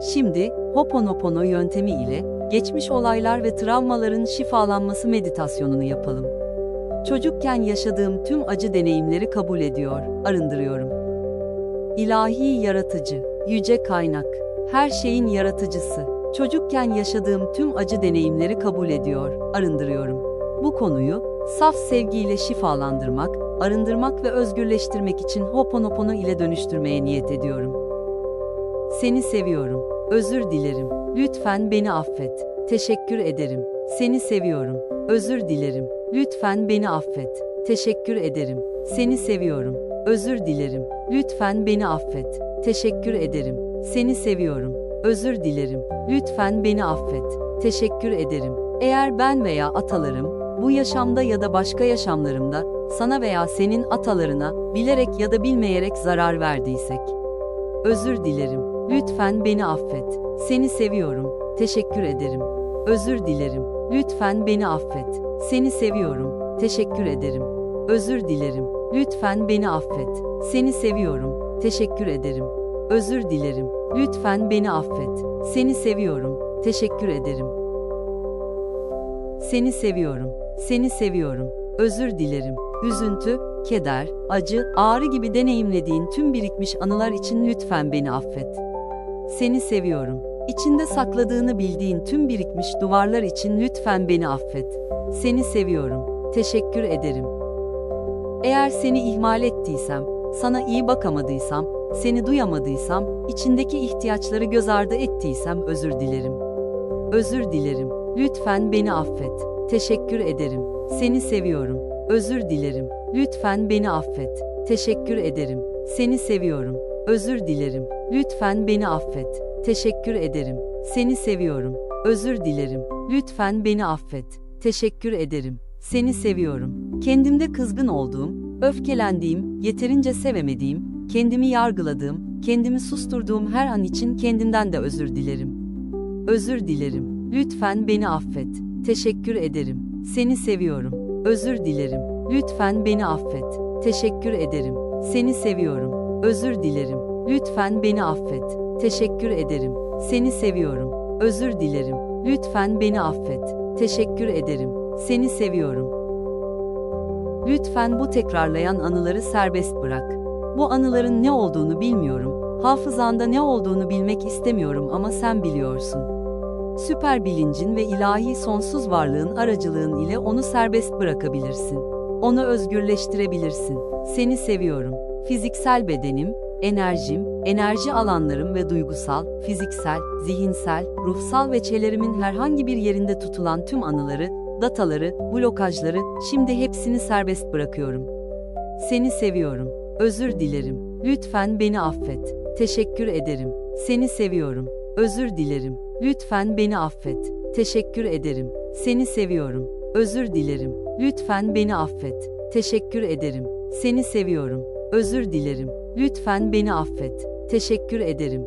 Şimdi, Hoponopono yöntemi ile, geçmiş olaylar ve travmaların şifalanması meditasyonunu yapalım. Çocukken yaşadığım tüm acı deneyimleri kabul ediyor, arındırıyorum. İlahi yaratıcı, yüce kaynak, her şeyin yaratıcısı. Çocukken yaşadığım tüm acı deneyimleri kabul ediyor, arındırıyorum. Bu konuyu saf sevgiyle şifalandırmak, arındırmak ve özgürleştirmek için Hoponopono ile dönüştürmeye niyet ediyorum. Seni seviyorum. Özür dilerim. Lütfen beni affet. Teşekkür ederim. Seni seviyorum. Özür dilerim. Lütfen beni affet. Teşekkür ederim. Seni seviyorum. Özür dilerim. Lütfen beni affet. Teşekkür ederim. Seni seviyorum. Özür dilerim. Lütfen beni affet. Teşekkür ederim. Eğer ben veya atalarım bu yaşamda ya da başka yaşamlarımda sana veya senin atalarına bilerek ya da bilmeyerek zarar verdiysek Özür dilerim. Lütfen beni affet. Seni seviyorum. Teşekkür ederim. Özür dilerim. Lütfen beni affet. Seni seviyorum. Teşekkür ederim. Özür dilerim. Lütfen beni affet. Seni seviyorum. Teşekkür ederim. Özür dilerim. Lütfen beni affet. Seni seviyorum. Teşekkür ederim. Seni seviyorum. Seni seviyorum. Özür dilerim. Üzüntü, keder, acı, ağrı gibi deneyimlediğin tüm birikmiş anılar için lütfen beni affet. Seni seviyorum. İçinde sakladığını bildiğin tüm birikmiş duvarlar için lütfen beni affet. Seni seviyorum. Teşekkür ederim. Eğer seni ihmal ettiysem, sana iyi bakamadıysam, seni duyamadıysam, içindeki ihtiyaçları göz ardı ettiysem özür dilerim. Özür dilerim. Lütfen beni affet. Teşekkür ederim. Seni seviyorum. Özür dilerim. Lütfen beni affet. Teşekkür ederim. Seni seviyorum. Özür dilerim. Lütfen beni affet. Teşekkür ederim. Seni seviyorum. Özür dilerim. Lütfen beni affet. Teşekkür ederim. Seni seviyorum. Kendimde kızgın olduğum, öfkelendiğim, yeterince sevemediğim, kendimi yargıladığım, kendimi susturduğum her an için kendimden de özür dilerim. Özür dilerim. Lütfen beni affet. Teşekkür ederim. Seni seviyorum. Özür dilerim. Lütfen beni affet. Teşekkür ederim. Seni seviyorum. Özür dilerim. Lütfen beni affet. Teşekkür ederim. Seni seviyorum. Özür dilerim. Lütfen beni affet. Teşekkür ederim. Seni seviyorum. Lütfen bu tekrarlayan anıları serbest bırak. Bu anıların ne olduğunu bilmiyorum. Hafızanda ne olduğunu bilmek istemiyorum ama sen biliyorsun. Süper bilincin ve ilahi sonsuz varlığın aracılığın ile onu serbest bırakabilirsin. Onu özgürleştirebilirsin. Seni seviyorum. Fiziksel bedenim, enerjim, enerji alanlarım ve duygusal, fiziksel, zihinsel, ruhsal ve çelerimin herhangi bir yerinde tutulan tüm anıları, dataları, blokajları, şimdi hepsini serbest bırakıyorum. Seni seviyorum. Özür dilerim. Lütfen beni affet. Teşekkür ederim. Seni seviyorum. Özür dilerim. Lütfen beni affet. Teşekkür ederim. Seni seviyorum. Özür dilerim. Lütfen beni affet. Teşekkür ederim. Seni seviyorum. Özür dilerim. Lütfen beni affet. Teşekkür ederim.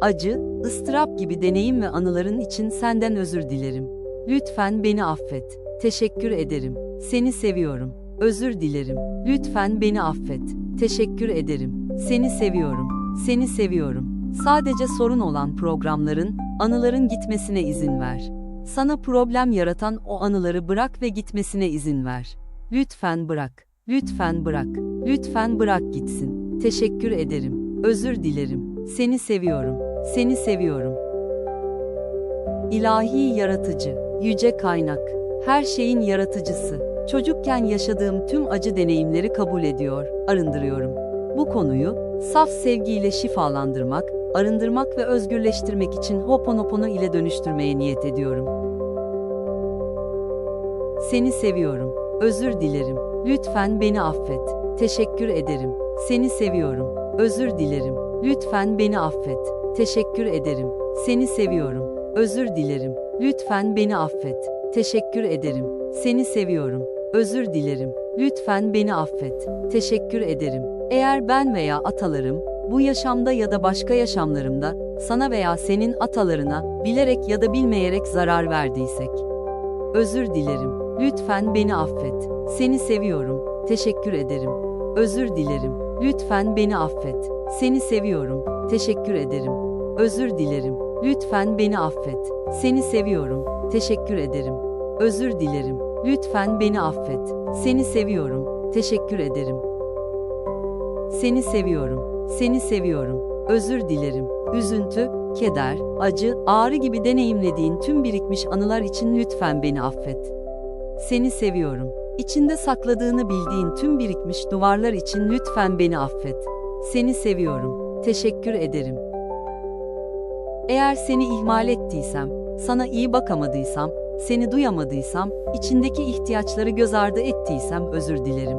Acı, ıstırap gibi deneyim ve anıların için senden özür dilerim. Lütfen beni affet. Teşekkür ederim. Seni seviyorum. Özür dilerim. Lütfen beni affet. Teşekkür ederim. Seni seviyorum. Seni seviyorum. Sadece sorun olan programların, anıların gitmesine izin ver. Sana problem yaratan o anıları bırak ve gitmesine izin ver. Lütfen bırak. Lütfen bırak. Lütfen bırak gitsin. Teşekkür ederim. Özür dilerim. Seni seviyorum. Seni seviyorum. İlahi yaratıcı, yüce kaynak, her şeyin yaratıcısı. Çocukken yaşadığım tüm acı deneyimleri kabul ediyor, arındırıyorum. Bu konuyu saf sevgiyle şifalandırmak, arındırmak ve özgürleştirmek için Hoponopono ile dönüştürmeye niyet ediyorum. Seni seviyorum. Özür dilerim. Lütfen beni affet. Teşekkür ederim. Seni seviyorum. Özür dilerim. Lütfen beni affet. Teşekkür ederim. Seni seviyorum. Özür dilerim. Lütfen beni affet. Teşekkür ederim. Seni seviyorum. Özür dilerim. Lütfen beni affet. Teşekkür ederim. Eğer ben veya atalarım bu yaşamda ya da başka yaşamlarımda sana veya senin atalarına bilerek ya da bilmeyerek zarar verdiysek özür dilerim. Lütfen beni affet. Seni seviyorum. Teşekkür ederim. Özür dilerim. Lütfen beni affet. Seni seviyorum. Teşekkür ederim. Özür dilerim. Lütfen beni affet. Seni seviyorum. Teşekkür ederim. Özür dilerim. Lütfen beni affet. Seni seviyorum. Teşekkür ederim. Seni seviyorum. Seni seviyorum. Özür dilerim. Üzüntü, keder, acı, ağrı gibi deneyimlediğin tüm birikmiş anılar için lütfen beni affet. Seni seviyorum. İçinde sakladığını bildiğin tüm birikmiş duvarlar için lütfen beni affet. Seni seviyorum. Teşekkür ederim. Eğer seni ihmal ettiysem, sana iyi bakamadıysam, seni duyamadıysam, içindeki ihtiyaçları göz ardı ettiysem özür dilerim.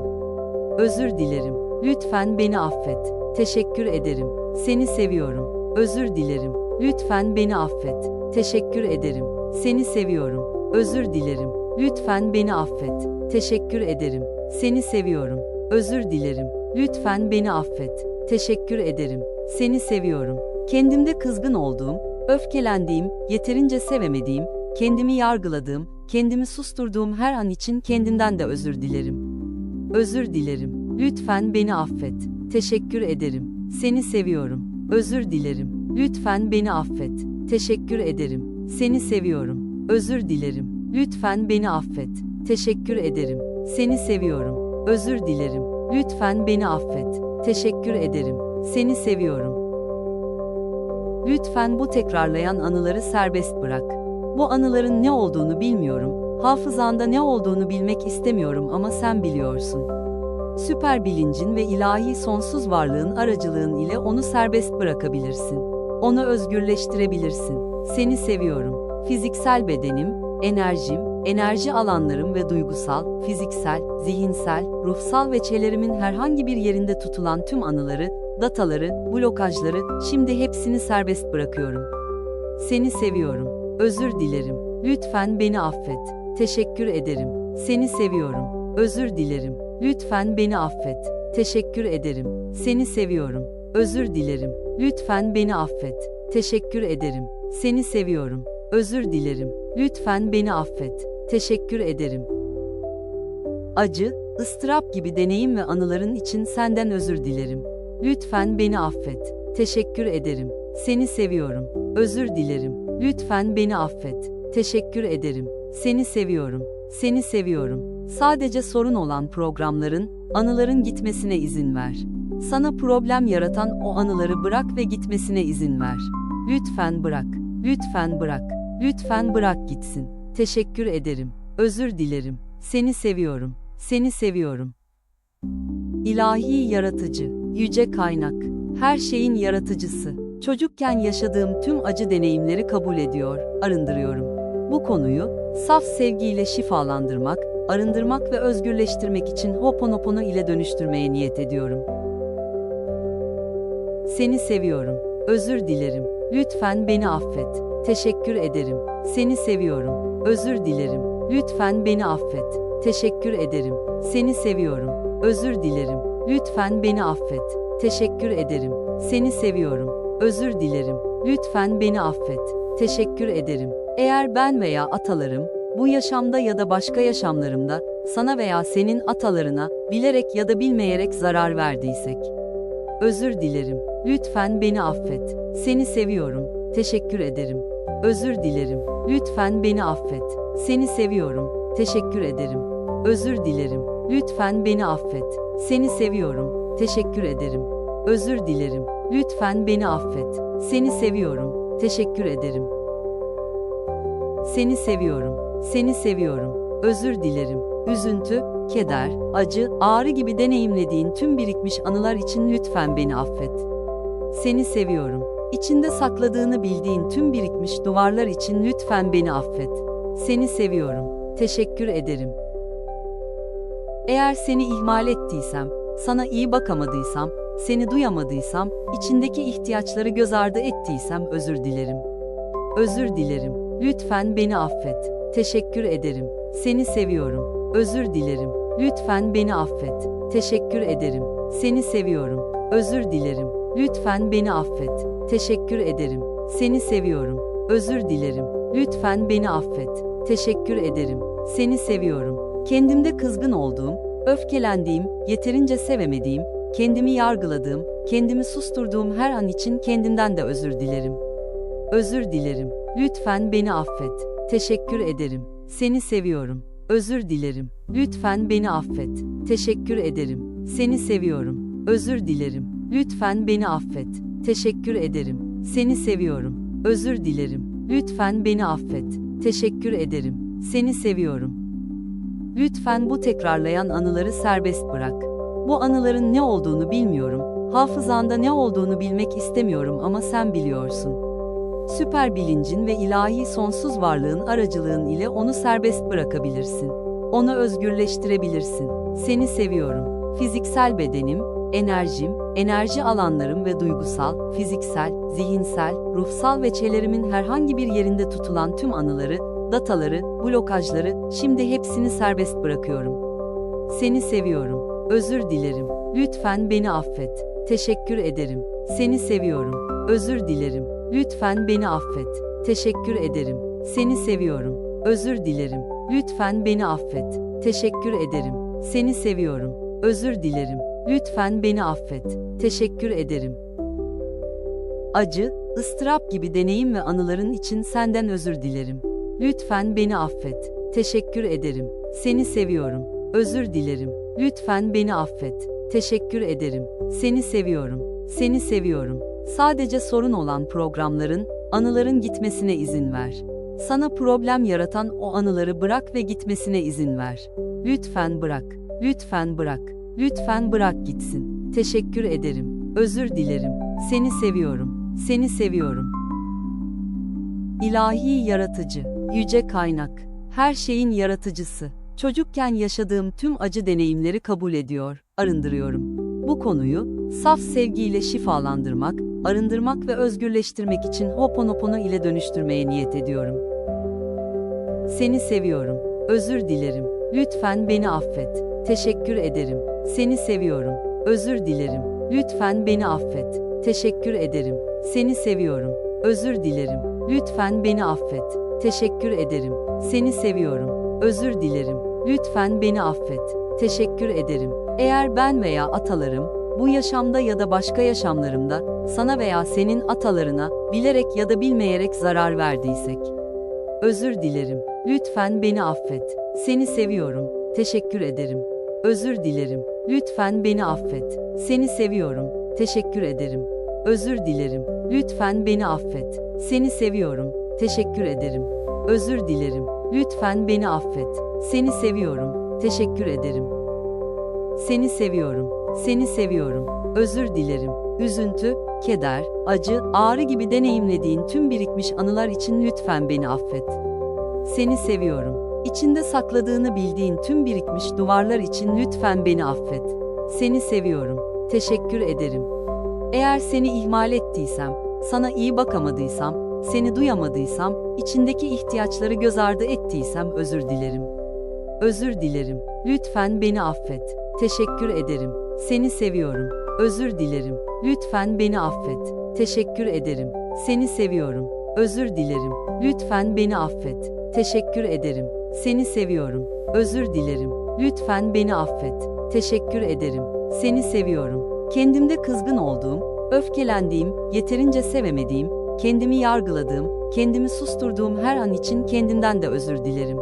Özür dilerim. Lütfen beni affet. Teşekkür ederim. Seni seviyorum. Özür dilerim. Lütfen beni affet. Teşekkür ederim. Seni seviyorum. Özür dilerim. Lütfen beni affet. Teşekkür ederim. Seni seviyorum. Özür dilerim. Lütfen beni affet. Teşekkür ederim. Seni seviyorum. Kendimde kızgın olduğum, öfkelendiğim, yeterince sevemediğim, kendimi yargıladığım, kendimi susturduğum her an için kendimden de özür dilerim. Özür dilerim. Lütfen beni affet. Teşekkür ederim. Seni seviyorum. Özür dilerim. Lütfen beni affet. Teşekkür ederim. Seni seviyorum. Özür dilerim. Lütfen beni affet. Teşekkür ederim. Seni seviyorum. Özür dilerim. Lütfen beni affet. Teşekkür ederim. Seni seviyorum. Lütfen bu tekrarlayan anıları serbest bırak. Bu anıların ne olduğunu bilmiyorum. Hafızanda ne olduğunu bilmek istemiyorum ama sen biliyorsun. Süper bilincin ve ilahi sonsuz varlığın aracılığın ile onu serbest bırakabilirsin. Onu özgürleştirebilirsin. Seni seviyorum. Fiziksel bedenim, enerjim, enerji alanlarım ve duygusal, fiziksel, zihinsel, ruhsal ve çelerimin herhangi bir yerinde tutulan tüm anıları, dataları, blokajları, şimdi hepsini serbest bırakıyorum. Seni seviyorum. Özür dilerim. Lütfen beni affet. Teşekkür ederim. Seni seviyorum. Özür dilerim. Lütfen beni affet. Teşekkür ederim. Seni seviyorum. Özür dilerim. Lütfen beni affet. Teşekkür ederim. Seni seviyorum. Özür dilerim. Lütfen beni affet. Teşekkür ederim. Acı, ıstırap gibi deneyim ve anıların için senden özür dilerim. Lütfen beni affet. Teşekkür ederim. Seni seviyorum. Özür dilerim. Lütfen beni affet. Teşekkür ederim. Seni seviyorum. Seni seviyorum. Sadece sorun olan programların, anıların gitmesine izin ver. Sana problem yaratan o anıları bırak ve gitmesine izin ver. Lütfen bırak. Lütfen bırak. Lütfen bırak gitsin. Teşekkür ederim. Özür dilerim. Seni seviyorum. Seni seviyorum. İlahi yaratıcı, yüce kaynak, her şeyin yaratıcısı. Çocukken yaşadığım tüm acı deneyimleri kabul ediyor, arındırıyorum. Bu konuyu saf sevgiyle şifalandırmak, arındırmak ve özgürleştirmek için Hoponopono ile dönüştürmeye niyet ediyorum. Seni seviyorum. Özür dilerim. Lütfen beni affet. Teşekkür ederim. Seni seviyorum. Özür dilerim. Lütfen beni affet. Teşekkür ederim. Seni seviyorum. Özür dilerim. Lütfen beni affet. Teşekkür ederim. Seni seviyorum. Özür dilerim. Lütfen beni affet. Teşekkür ederim. Eğer ben veya atalarım bu yaşamda ya da başka yaşamlarımda sana veya senin atalarına bilerek ya da bilmeyerek zarar verdiysek özür dilerim. Lütfen beni affet. Seni seviyorum. Teşekkür ederim. Özür dilerim. Lütfen beni affet. Seni seviyorum. Teşekkür ederim. Özür dilerim. Lütfen beni affet. Seni seviyorum. Teşekkür ederim. Özür dilerim. Lütfen beni affet. Seni seviyorum. Teşekkür ederim. Seni seviyorum. Seni seviyorum. Özür dilerim. Üzüntü, keder, acı, ağrı gibi deneyimlediğin tüm birikmiş anılar için lütfen beni affet. Seni seviyorum. İçinde sakladığını bildiğin tüm birikmiş duvarlar için lütfen beni affet. Seni seviyorum. Teşekkür ederim. Eğer seni ihmal ettiysem, sana iyi bakamadıysam, seni duyamadıysam, içindeki ihtiyaçları göz ardı ettiysem özür dilerim. Özür dilerim. Lütfen beni affet. Teşekkür ederim. Seni seviyorum. Özür dilerim. Lütfen beni affet. Teşekkür ederim. Seni seviyorum. Özür dilerim. Lütfen beni affet. Teşekkür ederim. Seni seviyorum. Özür dilerim. Lütfen beni affet. Teşekkür ederim. Seni seviyorum. Kendimde kızgın olduğum, öfkelendiğim, yeterince sevemediğim, kendimi yargıladığım, kendimi susturduğum her an için kendimden de özür dilerim. Özür dilerim. Lütfen beni affet. Teşekkür ederim. Seni seviyorum. Özür dilerim. Lütfen beni affet. Teşekkür ederim. Seni seviyorum. Özür dilerim. Lütfen beni affet. Teşekkür ederim. Seni seviyorum. Özür dilerim. Lütfen beni affet. Teşekkür ederim. Seni seviyorum. Lütfen bu tekrarlayan anıları serbest bırak. Bu anıların ne olduğunu bilmiyorum. Hafızanda ne olduğunu bilmek istemiyorum ama sen biliyorsun. Süper bilincin ve ilahi sonsuz varlığın aracılığın ile onu serbest bırakabilirsin. Onu özgürleştirebilirsin. Seni seviyorum. Fiziksel bedenim, enerjim, enerji alanlarım ve duygusal, fiziksel, zihinsel, ruhsal ve çelerimin herhangi bir yerinde tutulan tüm anıları, dataları, blokajları, şimdi hepsini serbest bırakıyorum. Seni seviyorum. Özür dilerim. Lütfen beni affet. Teşekkür ederim. Seni seviyorum. Özür dilerim. Lütfen beni affet. Teşekkür ederim. Seni seviyorum. Özür dilerim. Lütfen beni affet. Teşekkür ederim. Seni seviyorum. Özür dilerim. Lütfen beni affet. Teşekkür ederim. Acı, ıstırap gibi deneyim ve anıların için senden özür dilerim. Lütfen beni affet. Teşekkür ederim. Seni seviyorum. Özür dilerim. Lütfen beni affet. Teşekkür ederim. Seni seviyorum. Seni seviyorum. Sadece sorun olan programların, anıların gitmesine izin ver. Sana problem yaratan o anıları bırak ve gitmesine izin ver. Lütfen bırak. Lütfen bırak. Lütfen bırak gitsin. Teşekkür ederim. Özür dilerim. Seni seviyorum. Seni seviyorum. İlahi yaratıcı, yüce kaynak, her şeyin yaratıcısı. Çocukken yaşadığım tüm acı deneyimleri kabul ediyor, arındırıyorum. Bu konuyu saf sevgiyle şifalandırmak, arındırmak ve özgürleştirmek için Ho'oponopono ile dönüştürmeye niyet ediyorum. Seni seviyorum. Özür dilerim. Lütfen beni affet. Teşekkür ederim. Seni seviyorum. Özür dilerim. Lütfen beni affet. Teşekkür ederim. Seni seviyorum. Özür dilerim. Lütfen beni affet. Teşekkür ederim. Seni seviyorum. Özür dilerim. Lütfen beni affet. Teşekkür ederim. Eğer ben veya atalarım bu yaşamda ya da başka yaşamlarımda sana veya senin atalarına bilerek ya da bilmeyerek zarar verdiysek özür dilerim. Lütfen beni affet. Seni seviyorum. Teşekkür ederim. Özür dilerim. Lütfen beni affet. Seni seviyorum. Teşekkür ederim. Özür dilerim. Lütfen beni affet. Seni seviyorum. Teşekkür ederim. Özür dilerim. Lütfen beni affet. Seni seviyorum. Teşekkür ederim. Seni seviyorum. Seni seviyorum. Özür dilerim. Üzüntü, keder, acı, ağrı gibi deneyimlediğin tüm birikmiş anılar için lütfen beni affet. Seni seviyorum. İçinde sakladığını bildiğin tüm birikmiş duvarlar için lütfen beni affet. Seni seviyorum. Teşekkür ederim. Eğer seni ihmal ettiysem, sana iyi bakamadıysam, seni duyamadıysam, içindeki ihtiyaçları göz ardı ettiysem özür dilerim. Özür dilerim. Lütfen beni affet. Teşekkür ederim. Seni seviyorum. Özür dilerim. Lütfen beni affet. Teşekkür ederim. Seni seviyorum. Özür dilerim. Lütfen beni affet. Teşekkür ederim. Seni seviyorum. Özür dilerim. Lütfen beni affet. Teşekkür ederim. Seni seviyorum. Kendimde kızgın olduğum, öfkelendiğim, yeterince sevemediğim, kendimi yargıladığım, kendimi susturduğum her an için kendimden de özür dilerim.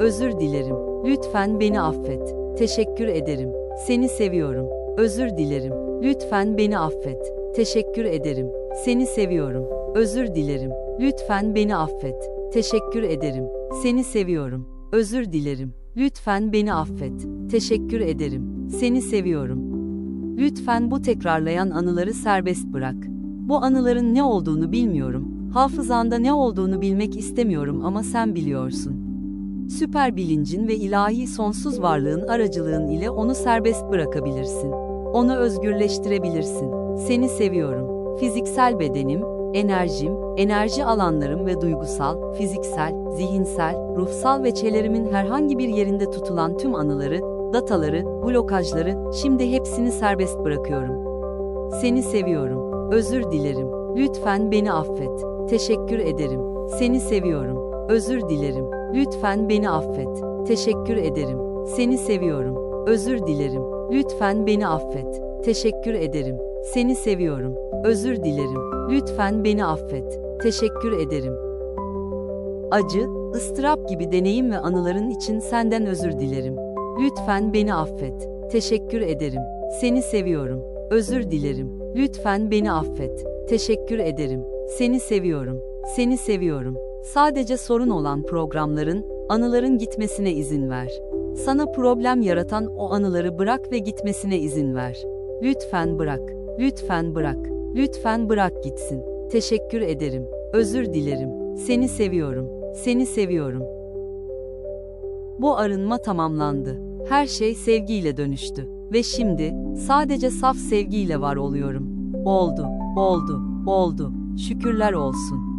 Özür dilerim. Lütfen beni affet. Teşekkür ederim. Seni seviyorum. Özür dilerim. Lütfen beni affet. Teşekkür ederim. Seni seviyorum. Özür dilerim. Lütfen beni affet. Teşekkür ederim. Seni seviyorum. Özür dilerim. Lütfen beni affet. Teşekkür ederim. Seni seviyorum. Lütfen bu tekrarlayan anıları serbest bırak. Bu anıların ne olduğunu bilmiyorum. Hafızanda ne olduğunu bilmek istemiyorum ama sen biliyorsun. Süper bilincin ve ilahi sonsuz varlığın aracılığın ile onu serbest bırakabilirsin. Onu özgürleştirebilirsin. Seni seviyorum. Fiziksel bedenim, enerjim, enerji alanlarım ve duygusal, fiziksel, zihinsel, ruhsal ve çelerimin herhangi bir yerinde tutulan tüm anıları, dataları, blokajları, şimdi hepsini serbest bırakıyorum. Seni seviyorum. Özür dilerim. Lütfen beni affet. Teşekkür ederim. Seni seviyorum. Özür dilerim. Lütfen beni affet. Teşekkür ederim. Seni seviyorum. Özür dilerim. Lütfen beni affet. Teşekkür ederim. Seni seviyorum. Özür dilerim. Lütfen beni affet. Teşekkür ederim. Acı, ıstırap gibi deneyim ve anıların için senden özür dilerim. Lütfen beni affet. Teşekkür ederim. Seni seviyorum. Özür dilerim. Lütfen beni affet. Teşekkür ederim. Seni seviyorum. Seni seviyorum. Sadece sorun olan programların, anıların gitmesine izin ver. Sana problem yaratan o anıları bırak ve gitmesine izin ver. Lütfen bırak. Lütfen bırak. Lütfen bırak gitsin. Teşekkür ederim. Özür dilerim. Seni seviyorum. Seni seviyorum. Bu arınma tamamlandı. Her şey sevgiyle dönüştü ve şimdi sadece saf sevgiyle var oluyorum. Oldu, oldu, oldu. Şükürler olsun.